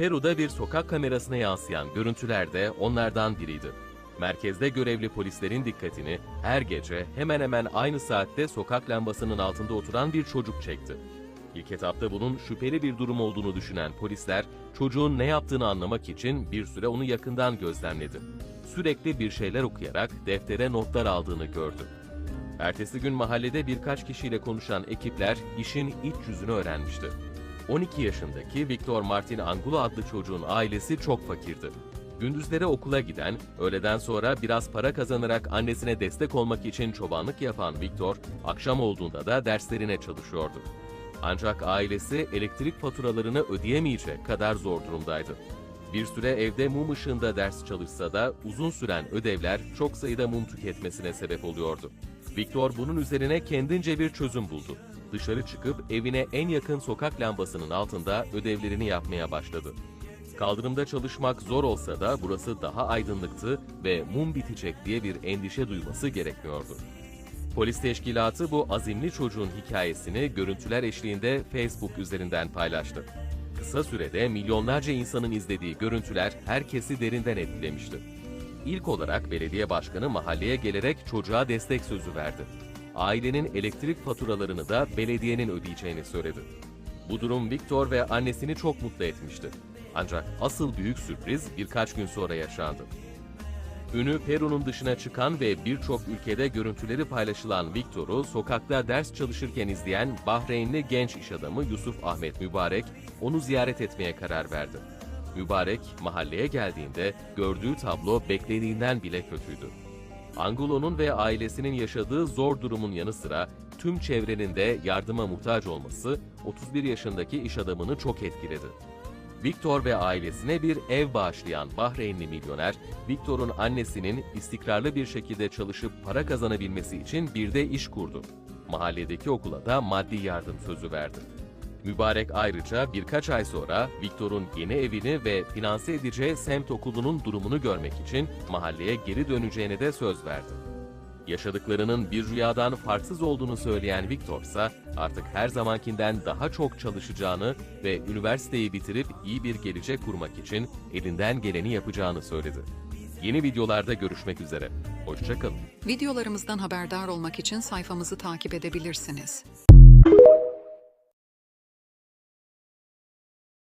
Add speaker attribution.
Speaker 1: Peru'da bir sokak kamerasına yansıyan görüntüler de onlardan biriydi. Merkezde görevli polislerin dikkatini her gece hemen hemen aynı saatte sokak lambasının altında oturan bir çocuk çekti. İlk etapta bunun şüpheli bir durum olduğunu düşünen polisler çocuğun ne yaptığını anlamak için bir süre onu yakından gözlemledi. Sürekli bir şeyler okuyarak deftere notlar aldığını gördü. Ertesi gün mahallede birkaç kişiyle konuşan ekipler işin iç yüzünü öğrenmişti. 12 yaşındaki Victor Martin Angulo adlı çocuğun ailesi çok fakirdi. Gündüzleri okula giden, öğleden sonra biraz para kazanarak annesine destek olmak için çobanlık yapan Victor, akşam olduğunda da derslerine çalışıyordu. Ancak ailesi elektrik faturalarını ödeyemeyecek kadar zor durumdaydı. Bir süre evde mum ışığında ders çalışsa da uzun süren ödevler çok sayıda mum tüketmesine sebep oluyordu. Victor bunun üzerine kendince bir çözüm buldu. Dışarı çıkıp evine en yakın sokak lambasının altında ödevlerini yapmaya başladı. Kaldırımda çalışmak zor olsa da burası daha aydınlıktı ve mum bitecek diye bir endişe duyması gerekmiyordu. Polis teşkilatı bu azimli çocuğun hikayesini görüntüler eşliğinde Facebook üzerinden paylaştı. Kısa sürede milyonlarca insanın izlediği görüntüler herkesi derinden etkilemişti. İlk olarak belediye başkanı mahalleye gelerek çocuğa destek sözü verdi. Ailenin elektrik faturalarını da belediyenin ödeyeceğini söyledi. Bu durum Victor ve annesini çok mutlu etmişti. Ancak asıl büyük sürpriz birkaç gün sonra yaşandı. Ünü Peru'nun dışına çıkan ve birçok ülkede görüntüleri paylaşılan Victor'u sokakta ders çalışırken izleyen Bahreynli genç iş adamı Yusuf Ahmet Mübarek onu ziyaret etmeye karar verdi. Mübarek mahalleye geldiğinde gördüğü tablo beklediğinden bile kötüydü. Angulo'nun ve ailesinin yaşadığı zor durumun yanı sıra tüm çevrenin de yardıma muhtaç olması 31 yaşındaki iş adamını çok etkiledi. Victor ve ailesine bir ev bağışlayan Bahreynli milyoner, Victor'un annesinin istikrarlı bir şekilde çalışıp para kazanabilmesi için bir de iş kurdu. Mahalledeki okula da maddi yardım sözü verdi. Mübarek ayrıca birkaç ay sonra Victor'un yeni evini ve finanse edeceği semt okulunun durumunu görmek için mahalleye geri döneceğine de söz verdi. Yaşadıklarının bir rüyadan farksız olduğunu söyleyen Victor ise artık her zamankinden daha çok çalışacağını ve üniversiteyi bitirip iyi bir gelecek kurmak için elinden geleni yapacağını söyledi. Yeni videolarda görüşmek üzere. Hoşçakalın.
Speaker 2: Videolarımızdan haberdar olmak için sayfamızı takip edebilirsiniz.